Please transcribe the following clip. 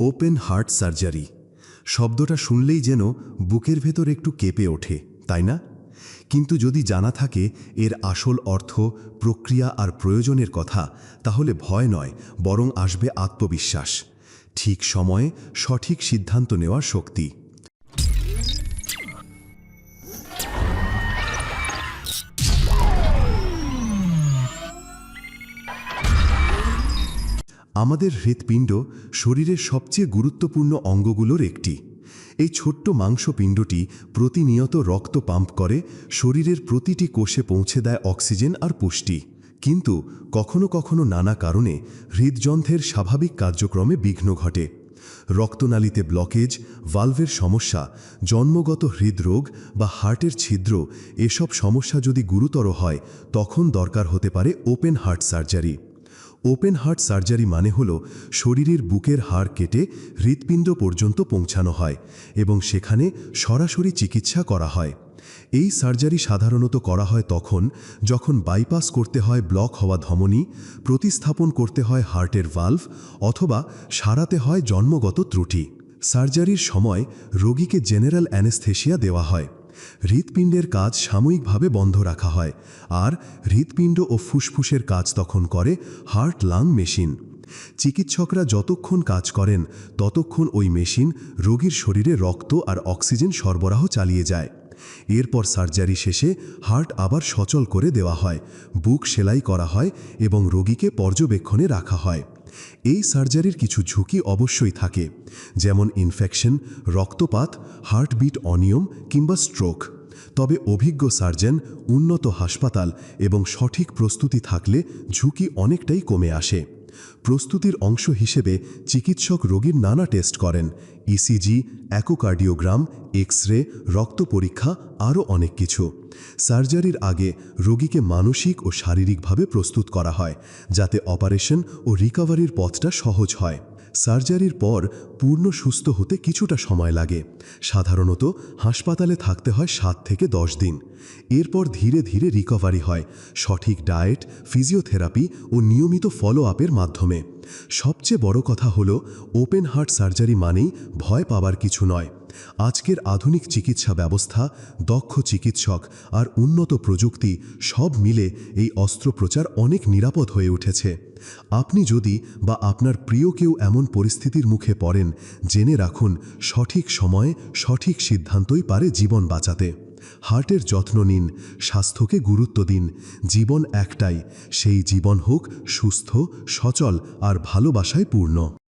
Open heart surgery. শব্দটা শুনলেই যেন বুকের ভেতর একটু কেঁপে ওঠে, তাই না? কিন্তু যদি জানা থাকে এর আসল অর্থ প্রক্রিয়া আর প্রয়োজনের কথা, তাহলে ভয় নয়, বরং আসবে আত্মবিশ্বাস। ঠিক সময়ে সঠিক সিদ্ধান্ত নেওয়ার শক্তি। আমাদের হৃৎপিণ্ড শরীরের সবচেয়ে গুরুত্বপূর্ণ অঙ্গগুলোর একটি। এই ছোট্ট মাংসপিণ্ডটি প্রতিনিয়ত রক্ত পাম্প করে, শরীরের প্রতিটি কোষে পৌঁছে দেয় অক্সিজেন আর পুষ্টি। কিন্তু কখনো কখনো নানা কারণে হৃদযন্ত্রের স্বাভাবিক কার্যক্রমে বিঘ্ন ঘটে। রক্তনালীতে ব্লকেজ ভালভের সমস্যা, জন্মগত হৃদরোগ বা হার্টের ছিদ্র এসব সমস্যা যদি গুরুতর হয়, তখন দরকার হতে পারে open heart surgery open heart surgery মানে হল শরীরের বুকের হাড় কেটে হৃৎপিণ্ড পর্যন্ত পৌঁছানো হয় এবং সেখানে সরাসরি চিকিৎসা করা হয়। এই সার্জারি সাধারণত করা হয় তখন যখন বাইপাস করতে হয় ব্লক হওয়া ধমনী, প্রতিস্থাপন করতে হয় হার্টের ভালভ অথবা সারাতে হয় জন্মগত ত্রুটি। সার্জারির সময় রোগীকে জেনারেল অ্যানেস্থেশিয়া দেওয়া হয়। হৃৎপিণ্ডের কাজ সাময়িকভাবে বন্ধ রাখা হয়, আর হৃৎপিণ্ড ও ফুসফুসের কাজ তখন করে হার্ট লাং মেশিন। চিকিৎসকরা যতক্ষণ কাজ করেন, ততক্ষণ ওই মেশিন রোগীর শরীরে রক্ত আর অক্সিজেন সরবরাহ চালিয়ে যায়। এরপর সার্জারি শেষে হার্ট আবার সচল করে দেওয়া হয়, বুক সেলাই করা হয় এবং রোগীকে পর্যবেক্ষণে রাখা হয়। এই সার্জারির কিছু ঝুঁকি অবশ্যই থাকে, যেমন ইনফেকশন রক্তপাত হার্টবিট অনিয়ম কিংবা স্ট্রোক তবে অভিজ্ঞ সার্জন, উন্নত হাসপাতাল এবং সঠিক প্রস্তুতি থাকলে ঝুঁকি অনেকটাই কমে আসে। প্রস্তুতির অংশ হিসেবে চিকিৎসক রোগীর নানা টেস্ট করেন। ইসিজি অ্যাকোকার্ডিওগ্রাম এক্স রে রক্ত পরীক্ষা, আরও অনেক কিছু। সার্জারির আগে রোগীকে মানসিক ও শারীরিকভাবে প্রস্তুত করা হয়, যাতে অপারেশন ও রিকভারির পথটা সহজ হয়। সার্জারির পর পূর্ণ সুস্থ হতে কিছুটা সময় লাগে। সাধারণত হাসপাতালে থাকতে হয় সাত থেকে দশ দিন। এরপর ধীরে ধীরে রিকভারি হয়। সঠিক ডায়েট ফিজিওথেরাপি ও নিয়মিত ফলো আপের মাধ্যমে। সবচেয়ে বড় কথা হলো ওপেন হার্ট সার্জারি মানেই ভয় পাবার কিছু নয়। আজকের আধুনিক চিকিৎসা ব্যবস্থা, দক্ষ চিকিৎসক আর উন্নত প্রযুক্তি সব মিলে এই অস্ত্রোপচার অনেক নিরাপদ হয়ে উঠেছে। আপনি যদি বা আপনার প্রিয় কেউ এমন পরিস্থিতির মুখে পড়েন, জেনে রাখুন সঠিক সময়ে সঠিক সিদ্ধান্তই পারে জীবন বাঁচাতে। হার্টের যত্ন নিন, স্বাস্থ্যকে গুরুত্ব দিন, জীবন একটাই, সেই জীবন হোক সুস্থ, সচল আর ভালোবাসায় পূর্ণ।